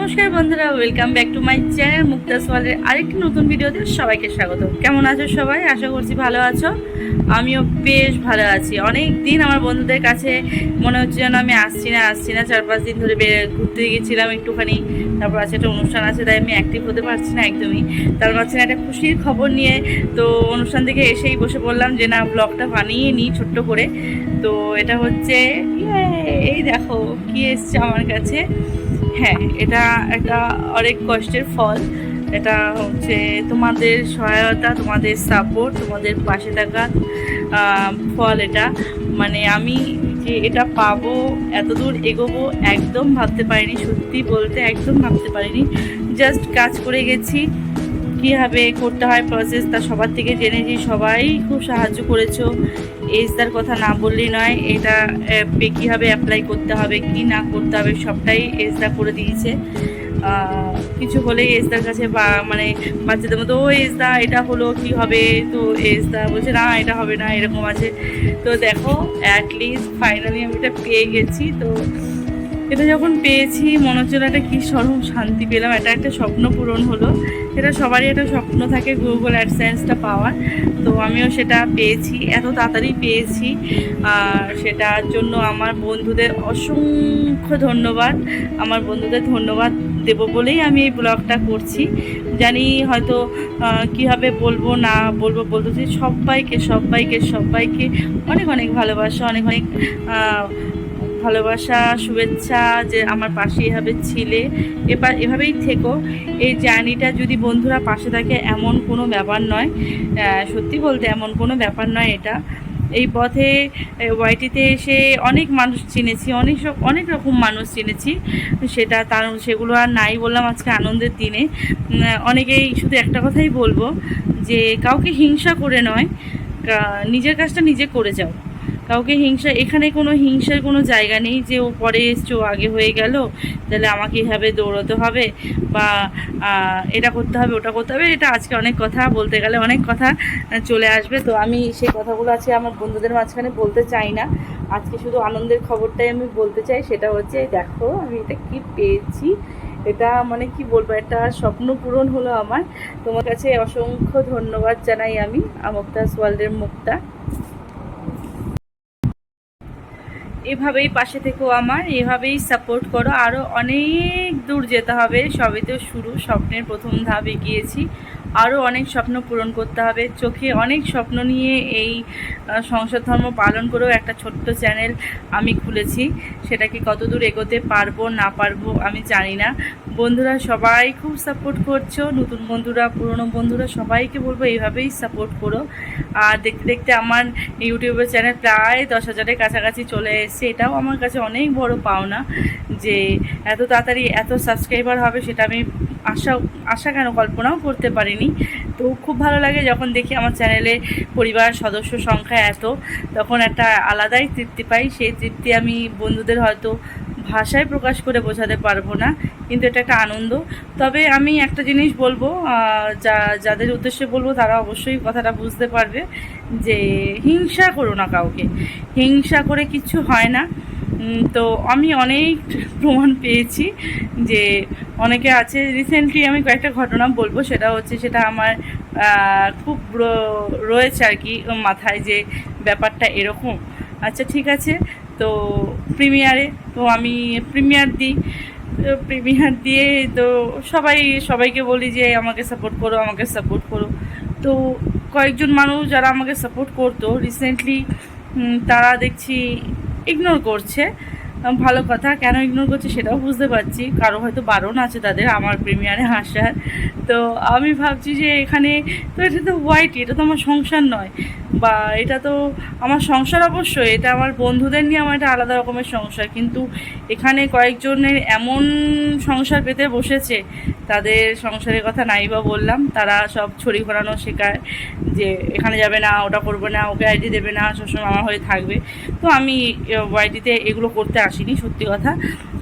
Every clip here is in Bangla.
নমস্কার বন্ধুরা welcome back to my channel Mukta's ওয়ালের আরেকটি নতুন ভিডিওতে সবাইকে স্বাগত। কেমন আছো সবাই? আশা করছি ভালো আছো। আমিও বেশ ভালো আছি। অনেক দিন আমার বন্ধুদের কাছে মনে হচ্ছে যেন আমি আসছি না আসছি না। চার পাঁচ দিন ধরে ঘুরতে গিয়েছিলাম একটুখানি। তারপর আছে একটা অনুষ্ঠান আছে তাই আমি অ্যাক্টিভ হতে পারছি না একদমই। তার মাঝখানে একটা খুশির খবর নিয়ে তো অনুষ্ঠান থেকে এসেই বসে বললাম যে না ব্লগটা বানিয়ে নিই ছোট্ট করে। তো এটা হচ্ছে ইয়ে, এই দেখো কি এসছে আমার কাছে। হ্যাঁ এটা একটা অনেক কষ্টের ফল। এটা হচ্ছে তোমাদের সহায়তা, তোমাদের সাপোর্ট তোমাদের পাশে থাকা ফল এটা। মানে আমি যে এটা পাবো, এতদূর এগোবো, একদম ভাবতে পারিনি, সত্যি বলতে একদম ভাবতে পারিনি। জাস্ট কাজ করে গেছি। কীভাবে করতে হয় প্রসেস তা সবার থেকে জেনেছি সবাই খুব সাহায্য করেছ। এজদার কথা না বললেই নয়, এটা কীভাবে অ্যাপ্লাই করতে হবে, কি না করতে হবে, সবটাই এজদা করে দিয়েছে। কিছু হলেই এজদার কাছে বা মানে বাচ্চাদের মতো, ও এজদা এটা হলো, কি হবে? তো এজদা বলছে, না, এটা হবে না, এরকম আছে। তো দেখো অ্যাটলিস্ট ফাইনালি আমি এটা পেয়ে গেছি। তো এটা যখন পেয়েছি, মনে হচ্ছে যেন একটা কী সরম শান্তি পেলাম। এটা একটা স্বপ্ন পূরণ হলো। এটা সবারই একটা স্বপ্ন থাকে গুগল অ্যাডসেন্সটা পাওয়ার। তো আমিও সেটা পেয়েছি, এত তাড়াতাড়ি পেয়েছি। আর সেটার জন্য আমার বন্ধুদের অসংখ্য ধন্যবাদ। আমার বন্ধুদের ধন্যবাদ দেবো বলেই আমি এই ব্লগটা করছি। জানি হয়তো কীভাবে বলব, না বলব, বলতে সবাইকে সবাইকে সবাইকে অনেক অনেক ভালোবাসা, অনেক অনেক ভালোবাসা, শুভেচ্ছা, যে আমার পাশে এভাবে ছিলে। এবার এভাবেই থেকো। এই জার্নিটা যদি বন্ধুরা পাশে থাকে, এমন কোনো ব্যাপার নয়। সত্যি বলতে এমন কোনো ব্যাপার নয় এটা। এই পথে ওয়াইটিতে এসে অনেক মানুষ চিনেছি, অনেক সব, অনেক রকম মানুষ চিনেছি। সেটা তার, সেগুলো আর নাই বললাম আজকে আনন্দের দিনে। অনেকেই শুধু একটা কথাই বলব, যে কাউকে হিংসা করে নয় নিজের কাজটা নিজে করে যাও। কাউকে হিংসা, এখানে কোনো হিংসার কোনো জায়গা নেই যে ও পরে এসছে, ও আগে হয়ে গেল, তাহলে আমাকে এভাবে দৌড়াতে হবে বা এটা করতে হবে, ওটা করতে হবে, এটা আজকে অনেক কথা, বলতে গেলে অনেক কথা চলে আসবে। তো আমি সেই কথাগুলো আজকে আমার বন্ধুদের মাঝখানে বলতে চাই না। আজকে শুধু আনন্দের খবরটাই আমি বলতে চাই, সেটা হচ্ছে, দেখো, আমি এটা কি পেয়েছি? এটা মানে কি বলব, একটা স্বপ্ন পূরণ হলো আমার। তোমার কাছে অসংখ্য ধন্যবাদ জানাই আমি মুক্তাস ওয়ার্ল্ডের মুক্তা এভাবেই পাশে থেকো আমার, এভাবেই সাপোর্ট করো। আরও অনেক দূর যেতে হবে, সবই তো শুরু, স্বপ্নের প্রথম ধাপ এগিয়েছি। আরও অনেক স্বপ্ন পূরণ করতে হবে। চোখে অনেক স্বপ্ন নিয়ে এই সংসার ধর্ম পালন করেও একটা ছোট্ট চ্যানেল আমি খুলেছি। সেটাকে কতদূর এগোতে পারব, না পারব আমি জানি না। বন্ধুরা সবাই খুব সাপোর্ট করছ, নতুন বন্ধুরা, পুরনো বন্ধুরা সবাইকে বলব এইভাবেই সাপোর্ট করো। আর দেখতে দেখতে আমার ইউটিউবের চ্যানেল প্রায় দশ হাজারের কাছাকাছি চলে এসেছে। এটাও আমার কাছে অনেক বড় পাওনা যে এত তাড়াতাড়ি এত সাবস্ক্রাইবার হবে সেটা আমি আশা আশা কেন কল্পনাও করতে পারিনি। তো খুব ভালো লাগে যখন দেখি আমার চ্যানেলে পরিবার সদস্য সংখ্যা এত, তখন একটা আলাদাই তৃপ্তি পাই। সেই তৃপ্তি আমি বন্ধুদের হয়তো ভাষায় প্রকাশ করে বোঝাতে পারব না, কিন্তু এটা একটা আনন্দ। তবে আমি একটা জিনিস বলব যা, যাদের উদ্দেশ্যে বলব তারা অবশ্যই কথাটা বুঝতে পারবে যে হিংসা করো না কাউকে। হিংসা করে কিছু হয় না। তো আমি অনেক প্রমাণ পেয়েছি যে অনেকে আছে রিসেন্টলি আমি কয়েকটা ঘটনা বলব। সেটা হচ্ছে সেটা আমার খুব রয়েছে আর কি মাথায় যে ব্যাপারটা এরকম। আচ্ছা ঠিক আছে। তো প্রিমিয়ারে, তো আমি প্রিমিয়ার দিই। প্রিমিয়ার দিয়ে তো সবাই, সবাইকে বলি যে আমাকে সাপোর্ট করো, আমাকে সাপোর্ট করো। তো কয়েকজন মানুষ যারা আমাকে সাপোর্ট করতো রিসেন্টলি তারা দেখছি ইগনোর করছে। ভালো কথা, কেন ইগনোর করছে সেটাও বুঝতে পারছি। কারও হয়তো বারণ আছে তাদের, আমার প্রিমিয়ারে হাসার তো আমি ভাবছি যে এখানে, তো এটা তো হোয়াইট এটা তো আমার সংসার নয়। বা এটা তো আমার সংসার অবশ্যই, এটা আমার বন্ধুদের নিয়ে আমার এটা আলাদা রকমের সংসার। কিন্তু এখানে কয়েকজনের এমন সংসার পেতে বসেছে, তাদের সংসারের কথা নাই বা বললাম, তারা সব ছড়ি ঘোরানো শেখায় যে এখানে যাবে না, ওটা করবে না, ওকে আইডি দেবে না, সবসময় আমার হয়ে থাকবে। তো আমি ওয়াইডিতে এগুলো করতে আসিনি, সত্যি কথা।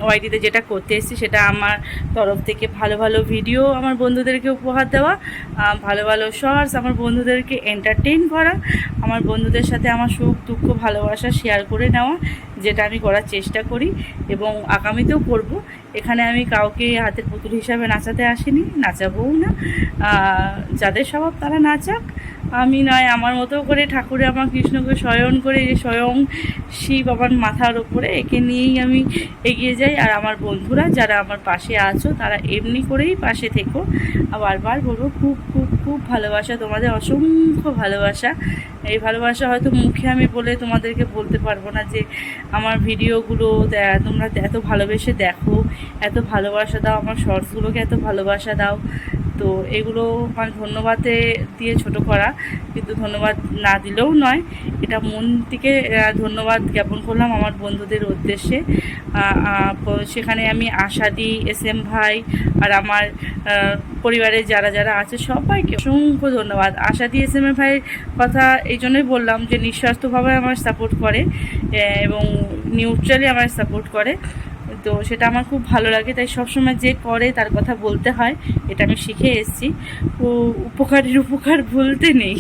ওয়াইটিতে যেটা করতে এসেছি, সেটা আমার তরফ থেকে ভালো ভালো ভিডিও আমার বন্ধুদেরকে উপহার দেওয়া ভালো ভালো শর্টস আমার বন্ধুদেরকে এন্টারটেইন করা আমার বন্ধুদের সাথে আমার সুখ দুঃখ ভালোবাসা শেয়ার করে নেওয়া, যেটা আমি করার চেষ্টা করি এবং আগামীতেও করব। এখানে আমি কাউকে হাতের পুতুল হিসাবে নাচাতে আসিনি, নাচাবও না। যাদের স্বভাব তারা নাচাক। আমি নয়, আমার মতো করে ঠাকুরে আমার কৃষ্ণকে স্বয়ন করে যে স্বয়ং শিব আমার মাথার ওপরে একে নিয়েই আমি এগিয়ে যাই। আর আমার বন্ধুরা যারা আমার পাশে আছো, তারা এমনি করেই পাশে থেকো। বারবার বলব, খুব খুব খুব ভালোবাসা তোমাদের, অসংখ্য ভালোবাসা। এই ভালোবাসা হয়তো মুখে আমি বলে তোমাদেরকে বলতে পারব না যে আমার ভিডিওগুলো তোমরা এত ভালোবেসে দেখো, এত ভালোবাসা দাও, আমার শর্টসগুলোকে এত ভালোবাসা দাও। তো এগুলো মানে ধন্যবাদে দিয়ে ছোট করা, কিন্তু ধন্যবাদ না দিলেও নয়। এটা মন থেকে ধন্যবাদ জ্ঞাপন করলাম আমার বন্ধুদের উদ্দেশ্যে। সেখানে আমি আশা দিই এস এম ভাই আর আমার পরিবারের যারা যারা আছে সবাইকে অসংখ্য ধন্যবাদ। আশা দিই এস এম ভাইয়ের কথা এই জন্যই বললাম যে নিঃস্বার্থভাবে আমার সাপোর্ট করে এবং নিউট্রালি আমার সাপোর্ট করে। তো সেটা আমার খুব ভালো লাগে, তাই সবসময় যে করে তার কথা বলতে হয়, এটা আমি শিখে এসেছি। ও উপকারের উপকার বলতে নেই,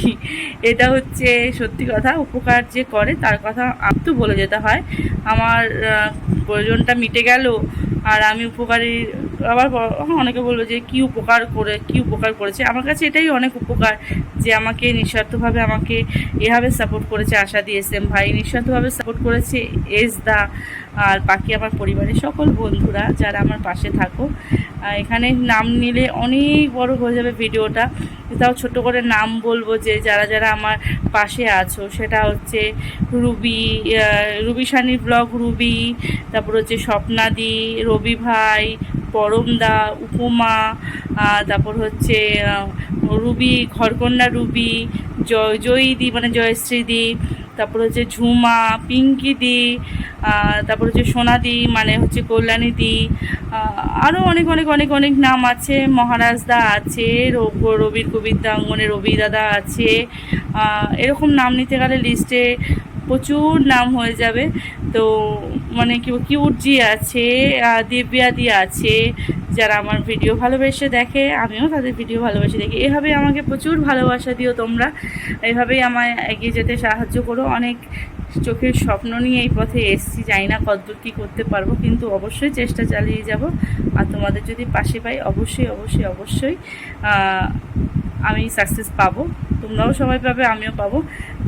এটা হচ্ছে সত্যি কথা, উপকার যে করে তার কথা তো বলে যেতে হয়। আমার প্রয়োজনটা মিটে গেল আর আমি উপকারী আবার ব- অনেকে বলব যে কি উপকার করে, কি উপকার করেছে। আমার কাছে এটাই অনেক উপকার যে আমাকে নিঃস্বার্থভাবে আমাকে এভাবে সাপোর্ট করেছে, আশা দিয়ে এস এম ভাই, নিঃস্বার্থভাবে সাপোর্ট করেছে এস দা আর বাকি আমার পরিবারের সকল বন্ধুরা যারা আমার পাশে থাকো। এখানে নাম নিলে অনেক বড় হয়ে যাবে ভিডিওটা। তাও ছোট করে নাম বলব যে যারা যারা আমার পাশে আছো, সেটা হচ্ছে Ruby Ruby Sunny blog Ruby, তারপর হচ্ছে স্বপ্নাদি, রবি ভাই পরমদা, উপমা তারপর হচ্ছে রুবি, ঘরকন্যা রুবি, জয় জয়ী দি মানে জয়শ্রী দি তারপর হচ্ছে ঝুমা পিঙ্কি দি তারপর হচ্ছে সোনাদি মানে হচ্ছে কল্যাণী দি আরও অনেক অনেক অনেক অনেক নাম আছে। মহারাজ দা আছে রব- রবির কবিতা, অঙ্গনে রবি দাদা আছে এরকম নাম নিতে গেলে লিস্টে প্রচুর নাম হয়ে যাবে। তো মানে কি কিউটজি আছে দিব্যাদি আছে, যারা আমার ভিডিও ভালোবেসে দেখে, আমিও তাদের ভিডিও ভালোবেসে দেখি। এভাবেই আমাকে প্রচুর ভালোবাসা দিও তোমরা। এভাবেই আমায় এগিয়ে যেতে সাহায্য করো। অনেক চোখের স্বপ্ন নিয়ে এই পথে এসছি। জানি না কতদূর কী করতে পারব, কিন্তু অবশ্যই চেষ্টা চালিয়ে যাব। আর তোমাদের যদি পাশে পাই, অবশ্যই অবশ্যই অবশ্যই আমি সাকসেস পাবো। তোমরাও সবাই পাবে, আমিও পাবো।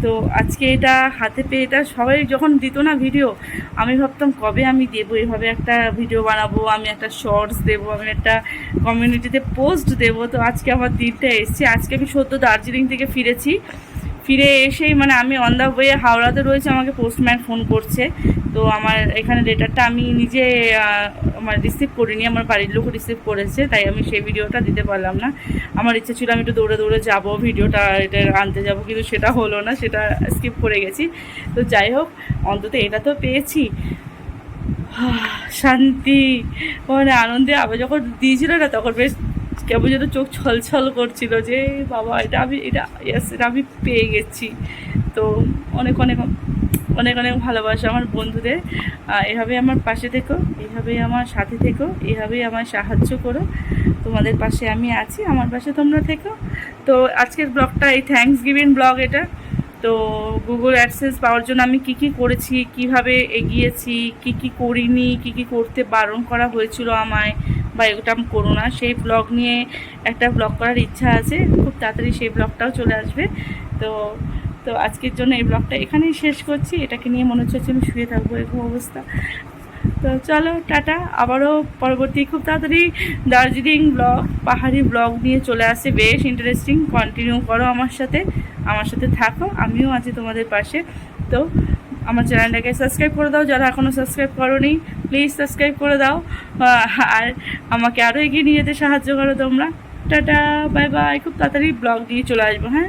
তো আজকে এটা হাতে পেয়ে এটা সবাই যখন দিত না ভিডিও আমি ভাবতাম কবে আমি দেবো? এভাবে একটা ভিডিও বানাবো, আমি একটা শর্টস দেবো, আমি একটা কমিউনিটিতে পোস্ট দেবো। তো আজকে আমার দিনটা এসছে। আজকে আমি সদ্য দার্জিলিং থেকে ফিরেছি। ফিরে এসেই মানে আমি অন দ্য ওয়ে হাওড়াতে রয়েছে, আমাকে পোস্টম্যান ফোন করছে। তো আমার এখানে লেটারটা আমি নিজে আমার রিসিভ করিনি, আমার বাড়ির লোক রিসিভ করেছে, তাই আমি সেই ভিডিওটা দিতে পারলাম না। আমার ইচ্ছে ছিল আমি একটু দৌড়ে দৌড়ে যাব ভিডিওটা এটা আনতে যাব, কিন্তু সেটা হলো না, সেটা স্কিপ করে গেছি। তো যাই হোক, অন্তত এটা তো পেয়েছি। শান্তি মানে আনন্দে, আবার যখন দিয়েছিল না, তখন বেশ কেমন যেন চোখ ছলছল করছিল যে বাবা এটা আমি এটা ইয়েস এটা আমি পেয়ে গেছি। তো অনেক অনেক অনেক অনেক ভালোবাসা আমার বন্ধুদের। আহ, এভাবেই আমার পাশে থেকো এইভাবেই আমার সাথে থেকো এইভাবেই আমার সাহায্য করো। তোমাদের পাশে আমি আছি আমার পাশে তোমরা থেকো। তো আজকের ব্লগটা এই থ্যাঙ্কস গিভিং ব্লগ এটা। তো গুগল অ্যাডসেন্স পাওয়ার জন্য আমি কি কি করেছি কীভাবে এগিয়েছি কি কি করিনি কি কি করতে বারণ করা হয়েছিল আমায় বা আমি করো না। সেই ব্লগ নিয়ে একটা ব্লগ করার ইচ্ছা আছে। খুব তাড়াতাড়ি সেই ব্লগটাও চলে আসবে। তো তো আজকের জন্য এই ব্লগটা এখানেই শেষ করছি। এটাকে নিয়ে মনে হচ্ছে আমি শুয়ে থাকব এরকম অবস্থা। তো চলো, টাটা। আবারও পরবর্তী খুব তাড়াতাড়ি দার্জিলিং ব্লগ পাহাড়ি ব্লগ নিয়ে চলে আসে। বেশ ইন্টারেস্টিং কন্টিনিউ করো আমার সাথে। আমার সাথে থাকো। আমিও আছি তোমাদের পাশে। তো আমার চ্যানেলটাকে সাবস্ক্রাইব করে দাও, যারা এখনও সাবস্ক্রাইব করোনি প্লিজ সাবস্ক্রাইব করে দাও। আর আমাকে আরও এগিয়ে নিয়ে যেতে সাহায্য করো তোমরা। টাটা বাই বাই খুব তাড়াতাড়ি ব্লগ দিয়ে চলে আসব হ্যাঁ?